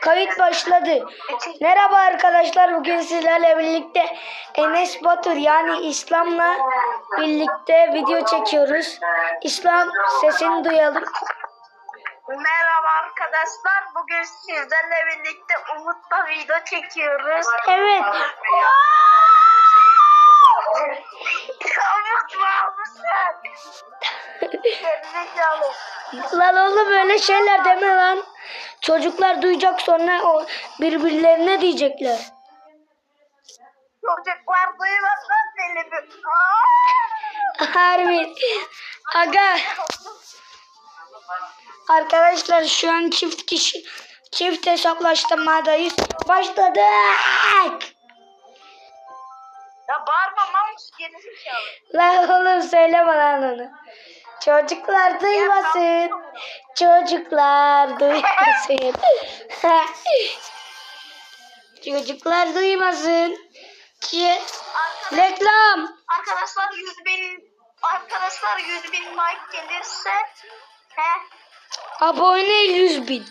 Kayıt başladı. Merhaba arkadaşlar. Bugün sizlerle birlikte Enes Batur yani İslam'la birlikte video çekiyoruz. İslam sesini duyalım. Merhaba arkadaşlar. Bugün sizlerle birlikte Umut'la video çekiyoruz. Evet. Umut var mısın? Lan oğlum böyle şeyler deme lan. Çocuklar duyacak sonra o birbirlerine diyecekler. Çocuklar duymazsan seni bir... Harbi. Aga. Arkadaşlar şu an çift kişi çift hesaplaştırmadayız. Başladık. Ya bağırma mamus gerizekalı. Lan oğlum söyleme lan onu. Çocuklar duymasın. Çocuklar duymasın. Çocuklar duymasın. Ki reklam. Arkadaşlar 100 bin... Arkadaşlar 100 bin like gelirse... He? Abone 100 bin.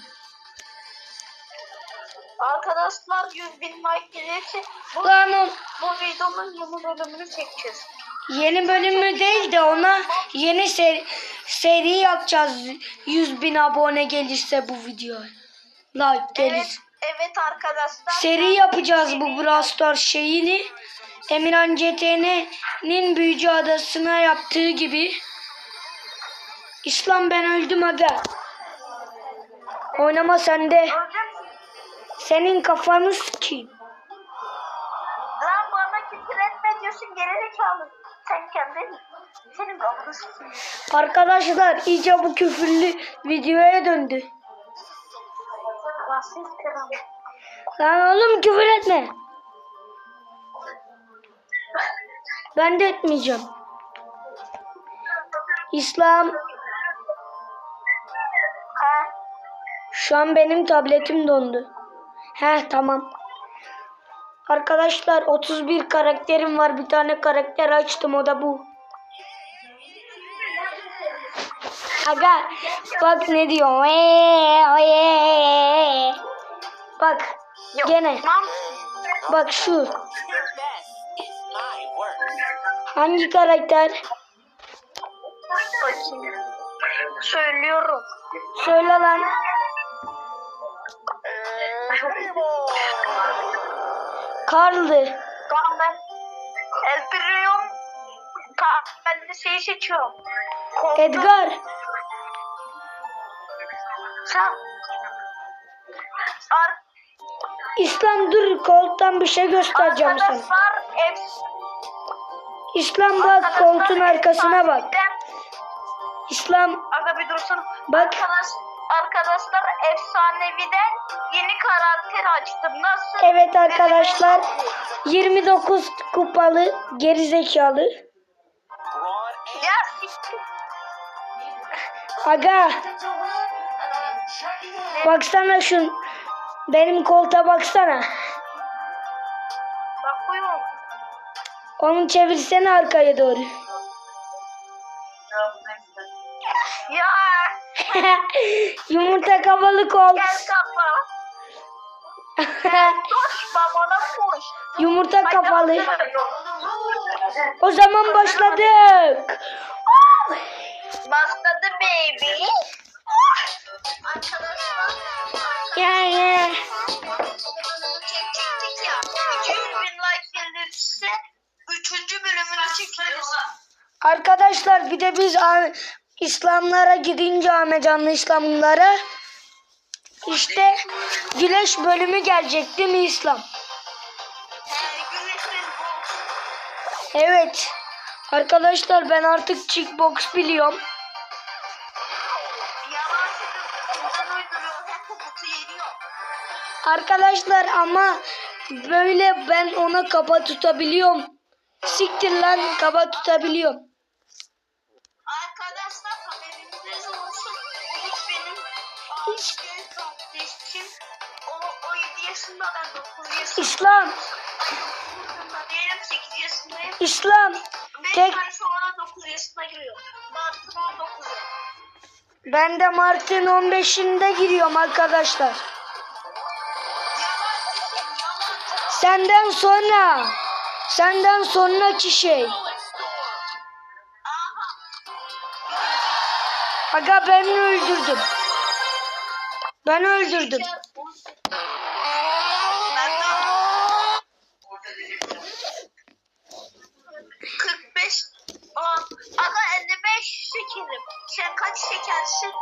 Arkadaşlar 100 bin like gelirse... Bu, Lan o bu videonun yeni bölümünü çekeceğiz. Yeni bölümü değil de ona yeni seri, seri yapacağız. 100 bin abone gelirse bu video. Like gelir. Evet, evet arkadaşlar. Seri yapacağız bu Brawl Stars şeyini. Emirhan CTN'nin Büyücü Adası'na yaptığı gibi. İslam ben öldüm aga. Oynama sende. Senin kafanı sikeyim. Lan bana küfür etme diyorsun gerizekalı. Sen kendin. Senin kafanı. Arkadaşlar iyice bu küfürlü videoya döndü. Rasis kral. Lan oğlum küfür etme. Ben de etmeyeceğim. İslam Ha? Şu an benim tabletim dondu. Heh tamam. Arkadaşlar 31 karakterim var. Bir tane karakter açtım o da bu. Aga bak ne diyor. Eee, eee. Bak gene bak şu. Hangi karakter? bakayım. Söylüyorum. Söyle lan. Karl'dı. Tamam ben Elpiriyorum. Tamam ben de şeyi seçiyorum. Koltuğu- Edgar. Sen. Ar İslam dur koltuktan bir şey göstereceğim sana. arkadaşlar İslam bak koltuğun arkasına bak. İslam Aga bir dursun. Bak. Arkadaş, arkadaşlar efsaneviden yeni karakter açtım. Nasıl? evet arkadaşlar 29 kupalı gerizekalı. Ya. Aga baksana şun benim koltuğa baksana. Bakıyorum. Onu çevirsene arkaya doğru. Yumurta kafalı kolt. Koş babana koş. Yumurta kafalı. O zaman başladık. Başladı baby. Ya ya. çekecektik ya. 200 bin like gelirse 3. bölümünü çekeriz. Arkadaşlar bir de biz İslamlara gidince Ahmetcanlı İslamlara işte güneş bölümü gelecek değil mi İslam? Evet. Arkadaşlar ben artık kickbox biliyorum. Arkadaşlar ama böyle ben ona kaba tutabiliyorum. Siktir lan kaba tutabiliyorum. Aşkım kardeşim. O, o 7 yaşında ben 9 yaşında. İslam, Diyelim 8 yaşındayım. İslam 5 tek ay sonra 9 yaşına giriyor. Mart'ın 19'u. ben de Mart'ın 15'inde giriyorum arkadaşlar. Senden sonra. Senden sonraki şey. Aga ben öldürdüm. Ben öldürdüm. Ben de 45 Aa, Aga 55 şekerim. Sen kaç şekersin?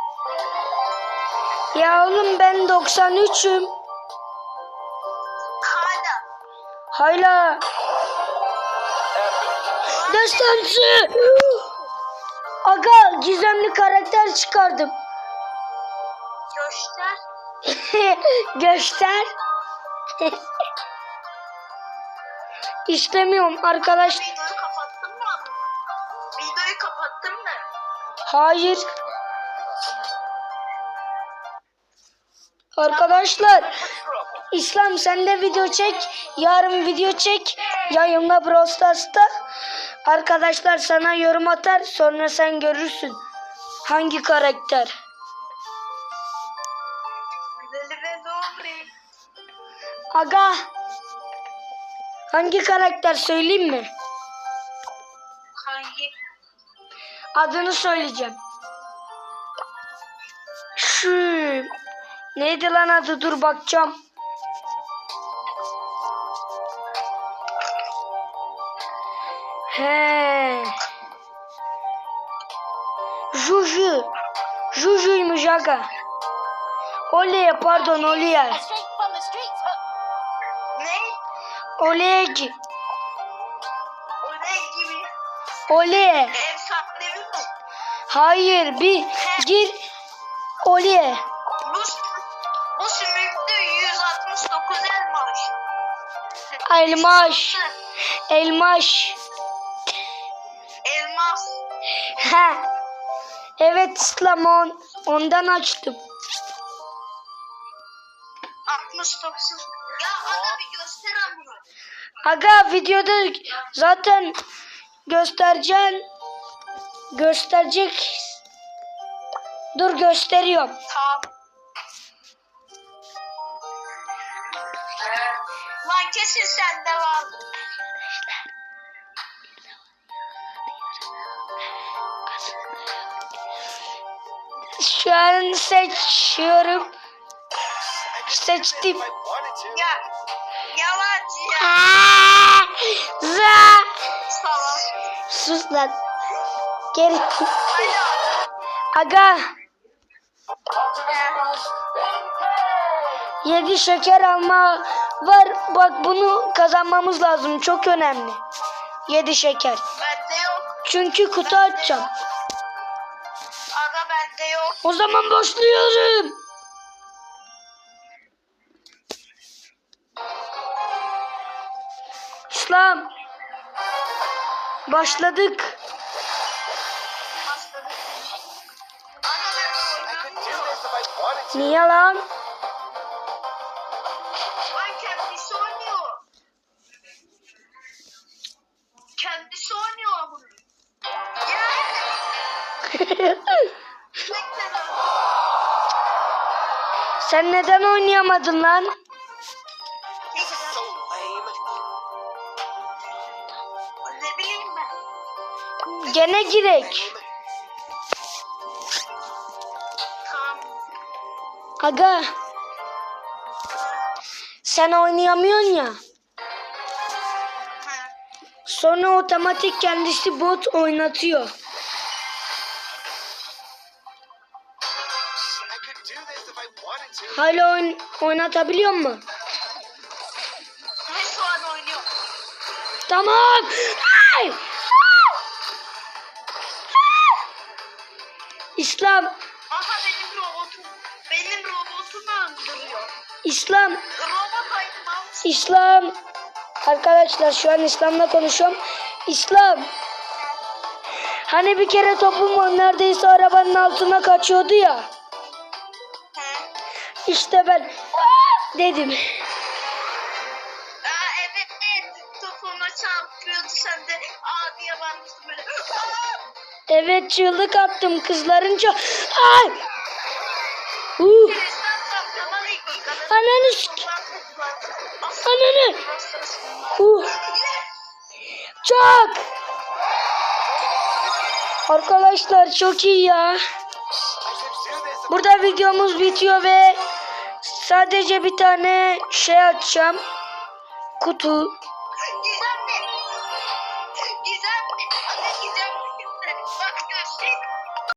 Ya oğlum ben 93'üm. Hala. Hala. Destansı. Aga gizemli karakter çıkardım. Göster. Göster. İstemiyorum arkadaş. Videoyu kapattın mı? Videoyu kapattın mı? Hayır. Arkadaşlar İslam sen de video çek. Yarın video çek. Yayınla Brawl Stars'ta. Arkadaşlar sana yorum atar. Sonra sen görürsün. Hangi karakter? Aga. Hangi karakter söyleyeyim mi? Hangi? Adını söyleyeceğim. Şu neydi lan adı? Dur bakacağım. He. Juju. Juju'ymuş aga. Oleye pardon Oleye. Oleyeci. O ne gibi? Oleye. Efsanevi mi? Hayır bir gir. Oleye. Bu, bu sümüklü 169 elmaş. Elmaş. Elmaş. Elmas. He. Evet İslam on, ondan açtım. 69. Ya ana bir göster bunu. Aga videoda zaten göstereceğim. Gösterecek. Dur gösteriyorum. Tamam. Lan kesin sende var. Şu an seçiyorum. Seçtim. Ya. Yalancı ya. Za. Salak. Sus lan. Geri. Aga yedi şeker alma var. Bak bunu kazanmamız lazım. Çok önemli. Yedi şeker. Bende yok. Çünkü kutu açacağım. Aga bende yok. O zaman başlıyorum. İslam. Başladık. Niye lan? Kendisi oynuyor. Kendisi oynuyor bunu. Sen neden oynayamadın lan? Ne bileyim ben. Gene girek. Tamam. Aga sen oynayamıyorsun ya. Sonra otomatik kendisi bot oynatıyor. Hala oyn- oynatabiliyor mu? Tamam. Ay! İslam, Aha benim robotum. Benim robotum öldürüyor. İslam, Robot ayırmam. İslam. Arkadaşlar şu an İslam'la konuşuyorum. İslam. Hani bir kere toplum neredeyse arabanın altına kaçıyordu ya. He. İşte ben dedim. Evet çığlık attım kızlarınca. Ay! Uh! Ananı Ananı. Uh. Çok. Arkadaşlar çok iyi ya. Burada videomuz bitiyor ve sadece bir tane şey açacağım. Kutu.